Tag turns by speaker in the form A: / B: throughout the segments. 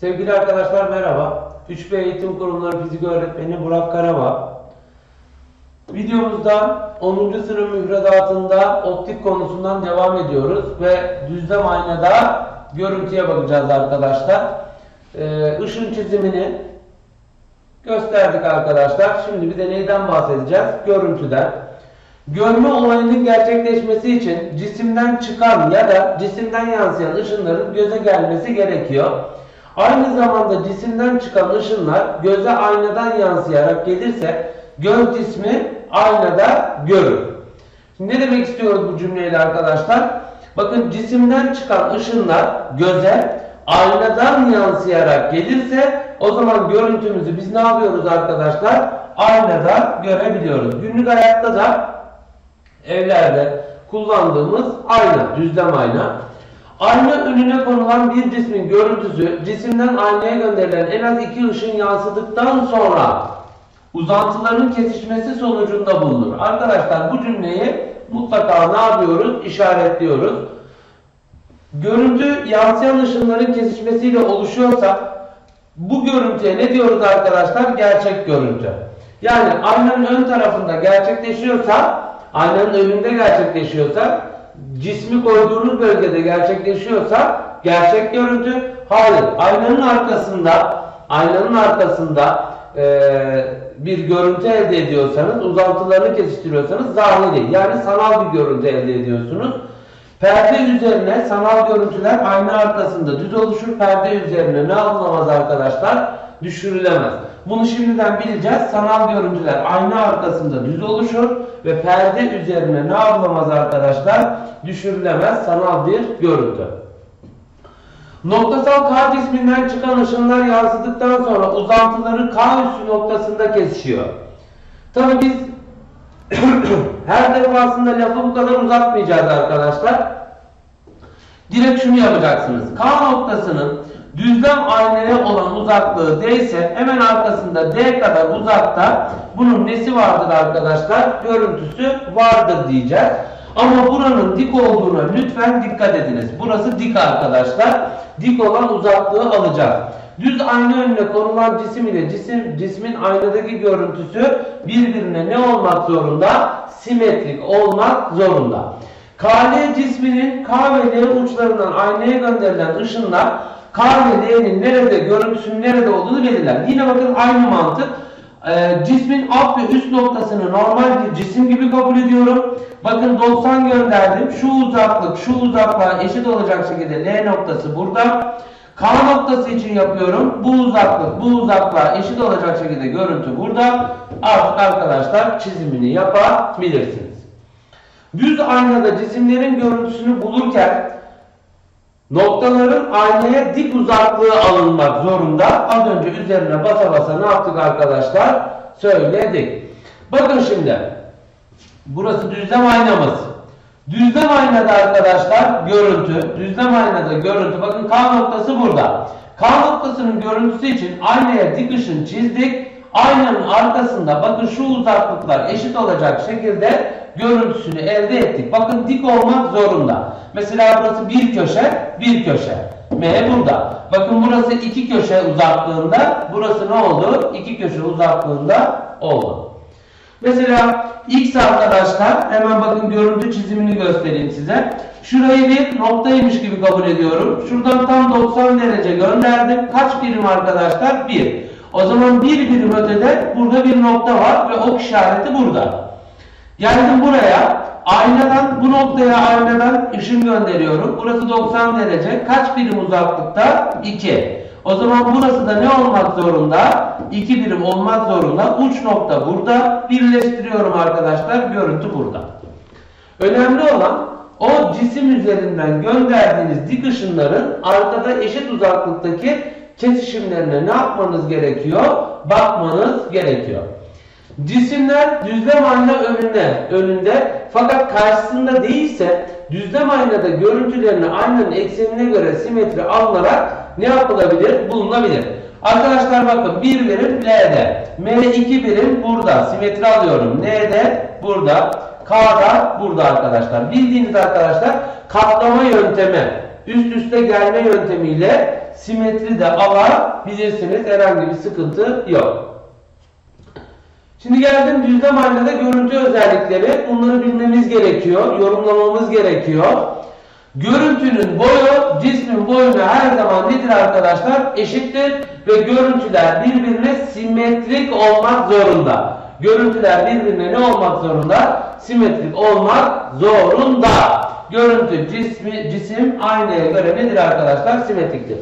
A: Sevgili arkadaşlar merhaba. 3B Eğitim Kurumları Fizik Öğretmeni Burak Karabağ. Videomuzda 10. sınıf müfredatında optik konusundan devam ediyoruz ve düzlem aynada görüntüye bakacağız arkadaşlar. Ee, çizimini gösterdik arkadaşlar. Şimdi bir de neyden bahsedeceğiz? Görüntüden. Görme olayının gerçekleşmesi için cisimden çıkan ya da cisimden yansıyan ışınların göze gelmesi gerekiyor. Aynı zamanda cisimden çıkan ışınlar göze aynadan yansıyarak gelirse göz cismi aynada görür. Şimdi ne demek istiyoruz bu cümleyle arkadaşlar? Bakın cisimden çıkan ışınlar göze aynadan yansıyarak gelirse o zaman görüntümüzü biz ne yapıyoruz arkadaşlar? Aynada görebiliyoruz. Günlük hayatta da evlerde kullandığımız ayna, düzlem ayna. Ayna önüne konulan bir cismin görüntüsü cisimden aynaya gönderilen en az iki ışın yansıdıktan sonra uzantıların kesişmesi sonucunda bulunur. Arkadaşlar bu cümleyi mutlaka ne yapıyoruz? İşaretliyoruz. Görüntü yansıyan ışınların kesişmesiyle oluşuyorsa bu görüntüye ne diyoruz arkadaşlar? Gerçek görüntü. Yani aynanın ön tarafında gerçekleşiyorsa, aynanın önünde gerçekleşiyorsa, cismi koyduğunuz bölgede gerçekleşiyorsa gerçek görüntü. Hayır, aynanın arkasında, aynanın arkasında eee, bir görüntü elde ediyorsanız, uzantılarını kesiştiriyorsanız zahiri, yani sanal bir görüntü elde ediyorsunuz. Perde üzerine sanal görüntüler ayna arkasında düz oluşur. Perde üzerine ne alınamaz arkadaşlar? Düşürülemez. Bunu şimdiden bileceğiz. Sanal görüntüler ayna arkasında düz oluşur ve perde üzerine ne alınamaz arkadaşlar? Düşürülemez sanal bir görüntü. Noktasal K cisminden çıkan ışınlar yansıdıktan sonra uzantıları K üssü noktasında kesişiyor. Tabi biz her defasında lafı bu kadar uzatmayacağız arkadaşlar. Direkt şunu yapacaksınız. K noktasının düzlem aynaya olan uzaklığı D ise hemen arkasında D kadar uzakta bunun nesi vardır arkadaşlar? Görüntüsü vardır diyeceğiz. Ama buranın dik olduğuna lütfen dikkat ediniz. Burası dik arkadaşlar. Dik olan uzaklığı alacağız. Düz ayna önüne konulan cisim ile cisim, cismin aynadaki görüntüsü birbirine ne olmak zorunda? Simetrik olmak zorunda. KL cisminin K ve L uçlarından aynaya gönderilen ışınlar K ve L'nin nerede, görüntüsünün nerede olduğunu belirler. Yine bakın aynı mantık. Ee, cismin alt ve üst noktasını normal bir cisim gibi kabul ediyorum. Bakın 90 gönderdim. Şu uzaklık şu uzaklığa eşit olacak şekilde L noktası burada. K noktası için yapıyorum. Bu uzaklık bu uzaklığa eşit olacak şekilde görüntü burada. Artık arkadaşlar çizimini yapabilirsiniz. Düz aynada cisimlerin görüntüsünü bulurken noktaların aynaya dik uzaklığı alınmak zorunda. Az önce üzerine basa basa ne yaptık arkadaşlar? Söyledik. Bakın şimdi. Burası düzlem aynamız. Düzlem aynada arkadaşlar görüntü. Düzlem aynada görüntü. Bakın K noktası burada. K noktasının görüntüsü için aynaya dik ışın çizdik. Aynanın arkasında bakın şu uzaklıklar eşit olacak şekilde görüntüsünü elde ettik. Bakın dik olmak zorunda. Mesela burası bir köşe, bir köşe. M burada. Bakın burası iki köşe uzaklığında. Burası ne oldu? İki köşe uzaklığında oldu. Mesela X arkadaşlar hemen bakın görüntü çizimini göstereyim size. Şurayı bir noktaymış gibi kabul ediyorum. Şuradan tam 90 derece gönderdim. Kaç birim arkadaşlar? 1. O zaman bir birim ötede burada bir nokta var ve ok işareti burada. Geldim buraya. Aynadan bu noktaya aynadan ışın gönderiyorum. Burası 90 derece. Kaç birim uzaklıkta? 2. O zaman burası da ne olmak zorunda? 2 birim olmak zorunda. Uç nokta burada. Birleştiriyorum arkadaşlar. Görüntü burada. Önemli olan o cisim üzerinden gönderdiğiniz dik ışınların arkada eşit uzaklıktaki kesişimlerine ne yapmanız gerekiyor? Bakmanız gerekiyor. Cisimler düzlem ayna önünde, önünde fakat karşısında değilse düzlem aynada görüntülerini aynanın eksenine göre simetri alınarak ne yapılabilir? Bulunabilir. Arkadaşlar bakın bir birim L'de, M 2 birim burada, simetri alıyorum. N'de burada, K'da burada arkadaşlar. Bildiğiniz arkadaşlar katlama yöntemi üst üste gelme yöntemiyle simetri de alabilirsiniz. Herhangi bir sıkıntı yok. Şimdi geldim düzlem aynada görüntü özellikleri. Bunları bilmemiz gerekiyor, yorumlamamız gerekiyor. Görüntünün boyu cismin boyuna her zaman nedir arkadaşlar? Eşittir ve görüntüler birbirine simetrik olmak zorunda. Görüntüler birbirine ne olmak zorunda? Simetrik olmak zorunda. Görüntü cismi, cisim aynaya göre nedir arkadaşlar? Simetriktir.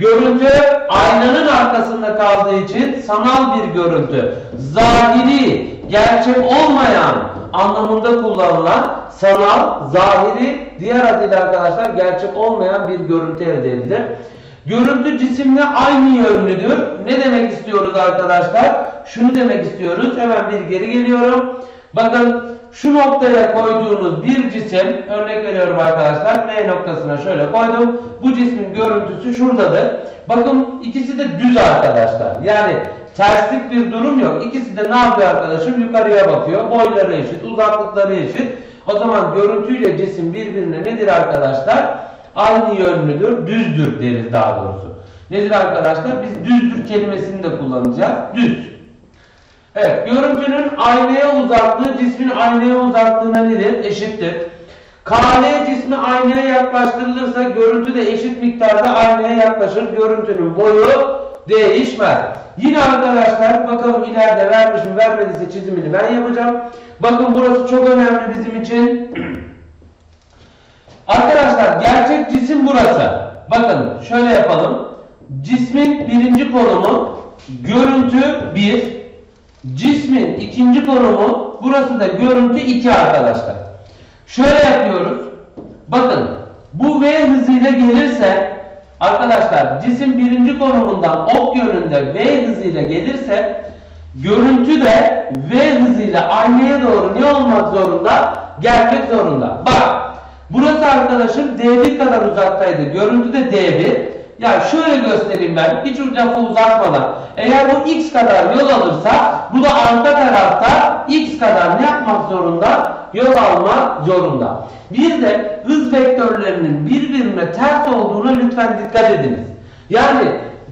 A: Görüntü aynanın arkasında kaldığı için sanal bir görüntü. Zahiri, gerçek olmayan anlamında kullanılan sanal, zahiri, diğer adıyla arkadaşlar gerçek olmayan bir görüntü elde edilir. Görüntü cisimle aynı yönlüdür. Ne demek istiyoruz arkadaşlar? Şunu demek istiyoruz. Hemen bir geri geliyorum. Bakın şu noktaya koyduğunuz bir cisim, örnek veriyorum arkadaşlar, M noktasına şöyle koydum. Bu cismin görüntüsü şuradadır. Bakın ikisi de düz arkadaşlar. Yani terslik bir durum yok. İkisi de ne yapıyor arkadaşım? Yukarıya bakıyor. Boyları eşit, uzaklıkları eşit. O zaman görüntüyle cisim birbirine nedir arkadaşlar? Aynı yönlüdür, düzdür deriz daha doğrusu. Nedir arkadaşlar? Biz düzdür kelimesini de kullanacağız. Düz. Evet, görüntünün aynaya uzaklığı cismin aynaya uzaklığına nedir? Eşittir. KL cismi aynaya yaklaştırılırsa görüntü de eşit miktarda aynaya yaklaşır. Görüntünün boyu değişmez. Yine arkadaşlar bakalım ileride vermiş mi vermediyse çizimini ben yapacağım. Bakın burası çok önemli bizim için. Arkadaşlar gerçek cisim burası. Bakın şöyle yapalım. Cismin birinci konumu görüntü 1. Cismin ikinci konumu burası da görüntü 2 arkadaşlar. Şöyle yapıyoruz. Bakın bu V hızıyla gelirse arkadaşlar cisim birinci konumundan ok yönünde V hızıyla gelirse görüntü de V hızıyla aynaya doğru ne olmak zorunda? Gelmek zorunda. Bak burası arkadaşım D1 kadar uzaktaydı. Görüntü de D1. Ya şöyle göstereyim ben hiç lafı uzatmadan. Eğer bu x kadar yol alırsa bu da arka tarafta x kadar ne yapmak zorunda? Yol almak zorunda. Bir de hız vektörlerinin birbirine ters olduğuna lütfen dikkat ediniz. Yani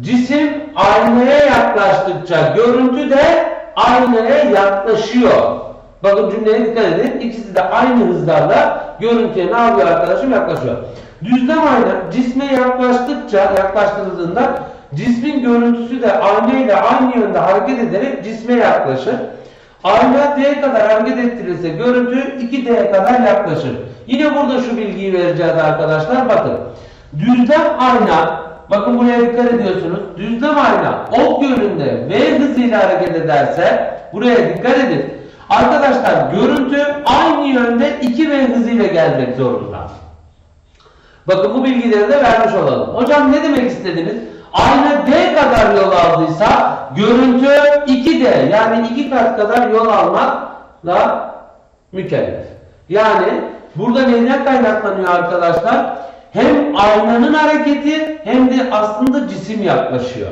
A: cisim aynaya yaklaştıkça görüntü de aynaya yaklaşıyor. Bakın cümleye dikkat edin. İkisi de aynı hızlarla görüntüye ne yapıyor arkadaşım? Yaklaşıyor. Düzlem ayna cisme yaklaştıkça yaklaştırıldığında cismin görüntüsü de ayna ile aynı yönde hareket ederek cisme yaklaşır. Ayna D kadar hareket ettirilirse görüntü 2D kadar yaklaşır. Yine burada şu bilgiyi vereceğiz arkadaşlar. Bakın. Düzlem ayna bakın buraya dikkat ediyorsunuz. Düzlem ayna ok yönünde V hızıyla hareket ederse buraya dikkat edin. Arkadaşlar görüntü aynı yönde 2V hızıyla gelmek zorunda. Bakın bu bilgileri de vermiş olalım. Hocam ne demek istediniz? Ayna D kadar yol aldıysa görüntü 2D yani 2 kat kadar yol almakla mükellef. Yani burada neyden kaynaklanıyor arkadaşlar? Hem aynanın hareketi hem de aslında cisim yaklaşıyor.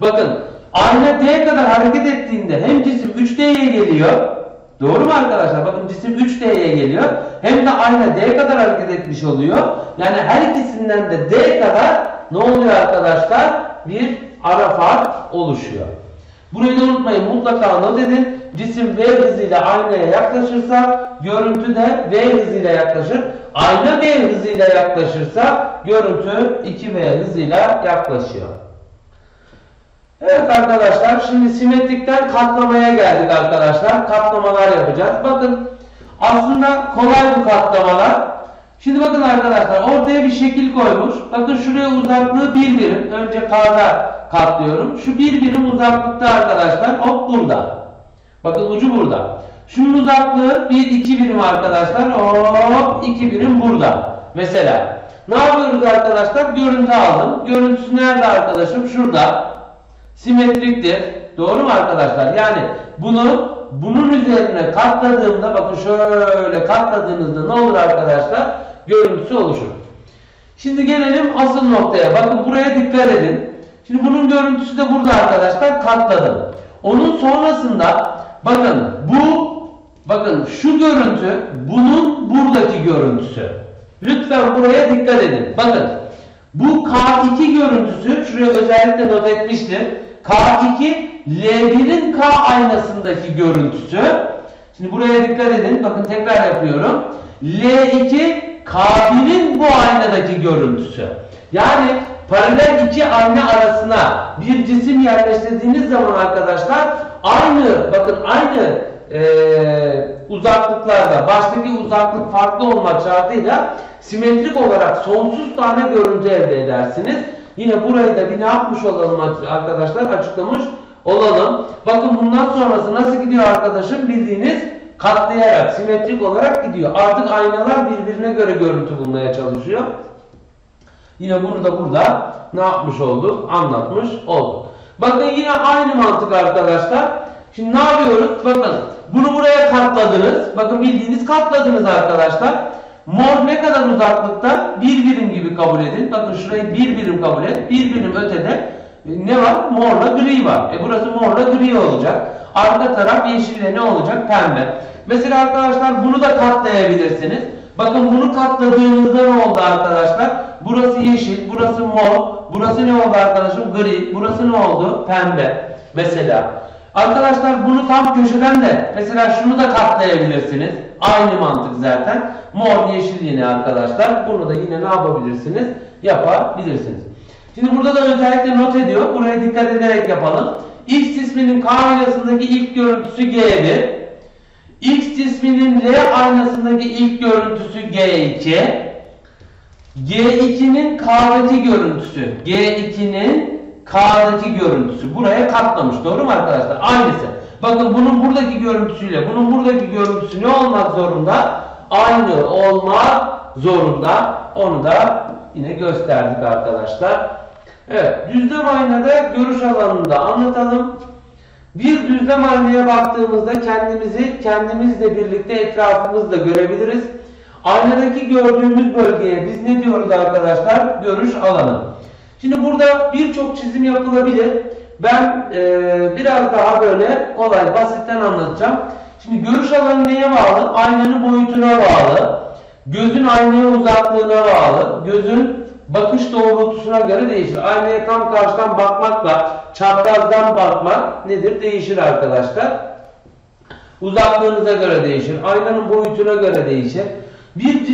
A: Bakın ayna D kadar hareket ettiğinde hem cisim 3D'ye geliyor Doğru mu arkadaşlar? Bakın cisim 3D'ye geliyor. Hem de ayna D kadar hareket etmiş oluyor. Yani her ikisinden de D kadar ne oluyor arkadaşlar? Bir ara fark oluşuyor. Burayı da unutmayın mutlaka not edin. Cisim V hızıyla aynaya yaklaşırsa görüntü de V hızıyla yaklaşır. Ayna V hızıyla yaklaşırsa görüntü 2V hızıyla yaklaşıyor. Evet arkadaşlar şimdi simetrikten katlamaya geldik arkadaşlar. Katlamalar yapacağız. Bakın aslında kolay bu katlamalar. Şimdi bakın arkadaşlar ortaya bir şekil koymuş. Bakın şuraya uzaklığı bir birim. Önce K'da katlıyorum. Şu bir birim uzaklıkta arkadaşlar. Hop burada. Bakın ucu burada. Şunun uzaklığı 1 2 birim arkadaşlar. Hop 2 birim burada. Mesela ne yapıyoruz arkadaşlar? Görüntü aldım. Görüntüsü nerede arkadaşım? Şurada simetriktir. Doğru mu arkadaşlar? Yani bunu bunun üzerine katladığımda bakın şöyle katladığınızda ne olur arkadaşlar? Görüntüsü oluşur. Şimdi gelelim asıl noktaya. Bakın buraya dikkat edin. Şimdi bunun görüntüsü de burada arkadaşlar katladım. Onun sonrasında bakın bu bakın şu görüntü bunun buradaki görüntüsü. Lütfen buraya dikkat edin. Bakın bu K2 görüntüsü şuraya özellikle not etmiştim. K2 L1'in K aynasındaki görüntüsü. Şimdi buraya dikkat edin. Bakın tekrar yapıyorum. L2 K1'in bu aynadaki görüntüsü. Yani paralel iki ayna arasına bir cisim yerleştirdiğiniz zaman arkadaşlar aynı bakın aynı eee, uzaklıklarda baştaki uzaklık farklı olmak şartıyla simetrik olarak sonsuz tane görüntü elde edersiniz. Yine burayı da bir ne yapmış olalım arkadaşlar açıklamış olalım. Bakın bundan sonrası nasıl gidiyor arkadaşım bildiğiniz katlayarak simetrik olarak gidiyor. Artık aynalar birbirine göre görüntü bulmaya çalışıyor. Yine bunu da burada ne yapmış olduk? Anlatmış olduk. Bakın yine aynı mantık arkadaşlar. Şimdi ne yapıyoruz? Bakın bunu buraya katladınız. Bakın bildiğiniz katladınız arkadaşlar. Mor ne kadar uzaklıkta? Bir birim gibi kabul edin. Bakın şurayı bir birim kabul et. Bir birim ötede e, ne var? Morla gri var. E burası morla gri olacak. Arka taraf yeşille ne olacak? Pembe. Mesela arkadaşlar bunu da katlayabilirsiniz. Bakın bunu katladığınızda ne oldu arkadaşlar? Burası yeşil, burası mor, burası ne oldu arkadaşım? Gri, burası ne oldu? Pembe. Mesela. Arkadaşlar bunu tam köşeden de mesela şunu da katlayabilirsiniz. Aynı mantık zaten. Mor, yeşil yine arkadaşlar. Bunu da yine ne yapabilirsiniz? Yapabilirsiniz. Şimdi burada da özellikle not ediyor. Buraya dikkat ederek yapalım. X cisminin K aynasındaki ilk görüntüsü G'dir. X cisminin L aynasındaki ilk görüntüsü G2. G2'nin K'daki görüntüsü. G2'nin K'daki görüntüsü. Buraya katlamış. Doğru mu arkadaşlar? Aynısı. Bakın bunun buradaki görüntüsüyle bunun buradaki görüntüsü ne olmak zorunda? Aynı olmak zorunda. Onu da yine gösterdik arkadaşlar. Evet. Düzlem aynada görüş alanında anlatalım. Bir düzlem aynaya baktığımızda kendimizi kendimizle birlikte etrafımızda görebiliriz. Aynadaki gördüğümüz bölgeye biz ne diyoruz arkadaşlar? Görüş alanı. Şimdi burada birçok çizim yapılabilir. Ben eee, biraz daha böyle kolay, basitten anlatacağım. Şimdi görüş alanı neye bağlı? Aynanın boyutuna bağlı. Gözün aynaya uzaklığına bağlı. Gözün bakış doğrultusuna göre değişir. Aynaya tam karşıdan bakmakla çaprazdan bakmak nedir? Değişir arkadaşlar. Uzaklığınıza göre değişir. Aynanın boyutuna göre değişir. Bir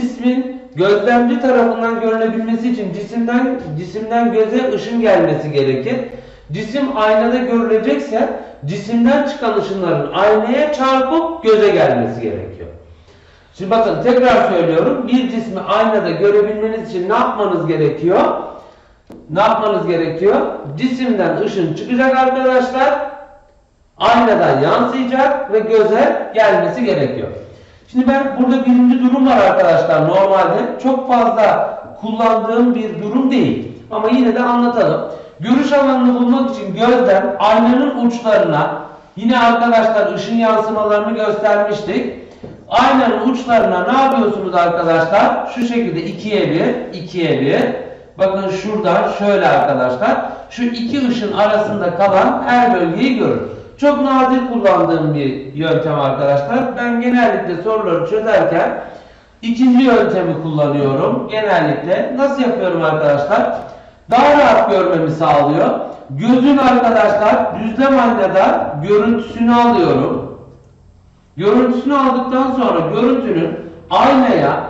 A: gözlemci tarafından görülebilmesi için cisimden cisimden göze ışın gelmesi gerekir. Cisim aynada görülecekse cisimden çıkan ışınların aynaya çarpıp göze gelmesi gerekiyor. Şimdi bakın tekrar söylüyorum. Bir cismi aynada görebilmeniz için ne yapmanız gerekiyor? Ne yapmanız gerekiyor? Cisimden ışın çıkacak arkadaşlar. Aynadan yansıyacak ve göze gelmesi gerekiyor. Şimdi ben burada birinci durum var arkadaşlar normalde. Çok fazla kullandığım bir durum değil. Ama yine de anlatalım. Görüş alanını bulmak için gözden aynanın uçlarına yine arkadaşlar ışın yansımalarını göstermiştik. Aynanın uçlarına ne yapıyorsunuz arkadaşlar? Şu şekilde ikiye bir, ikiye bir. Bakın şuradan şöyle arkadaşlar. Şu iki ışın arasında kalan her bölgeyi görün. Çok nadir kullandığım bir yöntem arkadaşlar. Ben genellikle soruları çözerken ikinci yöntemi kullanıyorum. Genellikle nasıl yapıyorum arkadaşlar? Daha rahat görmemi sağlıyor. Gözün arkadaşlar düzlem aynada görüntüsünü alıyorum. Görüntüsünü aldıktan sonra görüntünün aynaya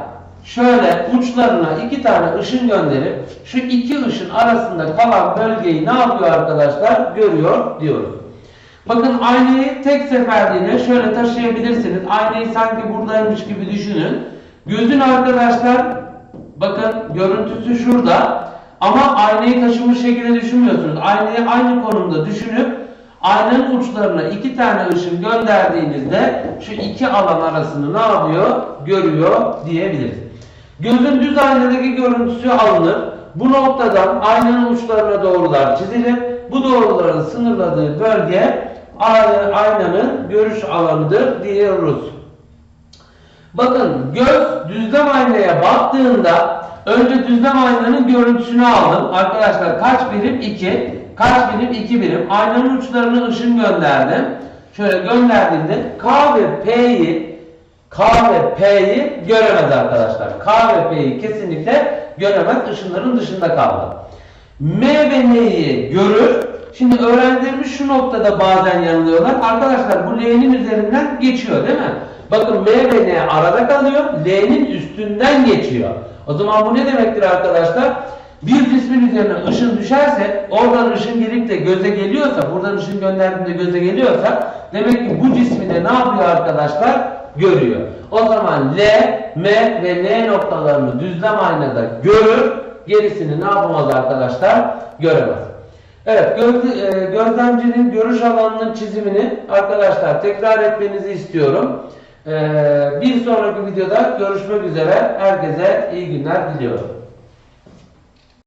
A: şöyle uçlarına iki tane ışın gönderip şu iki ışın arasında kalan bölgeyi ne yapıyor arkadaşlar? Görüyor diyoruz. Bakın aynayı tek seferliğine şöyle taşıyabilirsiniz. Aynayı sanki buradaymış gibi düşünün. Gözün arkadaşlar bakın görüntüsü şurada. Ama aynayı taşımış şekilde düşünmüyorsunuz. Aynayı aynı konumda düşünüp aynanın uçlarına iki tane ışın gönderdiğinizde şu iki alan arasını ne yapıyor? Görüyor diyebiliriz. Gözün düz aynadaki görüntüsü alınır. Bu noktadan aynanın uçlarına doğrular çizilir. Bu doğruların sınırladığı bölge aynanın görüş alanıdır diyoruz. Bakın göz düzlem aynaya baktığında önce düzlem aynanın görüntüsünü aldım. Arkadaşlar kaç birim? 2. Kaç birim? 2 birim. Aynanın uçlarına ışın gönderdim. Şöyle gönderdiğimde K ve P'yi K ve P'yi göremez arkadaşlar. K ve P'yi kesinlikle göremez. Işınların dışında kaldı. M ve N'yi görür. Şimdi öğrencilerimiz şu noktada bazen yanılıyorlar. Arkadaşlar bu L'nin üzerinden geçiyor değil mi? Bakın M ve N arada kalıyor. L'nin üstünden geçiyor. O zaman bu ne demektir arkadaşlar? Bir cismin üzerine ışın düşerse, oradan ışın gelip de göze geliyorsa, buradan ışın gönderdiğinde göze geliyorsa, demek ki bu cismi de ne yapıyor arkadaşlar? Görüyor. O zaman L, M ve N noktalarını düzlem aynada görür, gerisini ne yapamaz arkadaşlar? Göremez. Evet, e, gözlemcinin görüş alanının çizimini arkadaşlar tekrar etmenizi istiyorum. E, bir sonraki videoda görüşmek üzere. Herkese iyi günler diliyorum.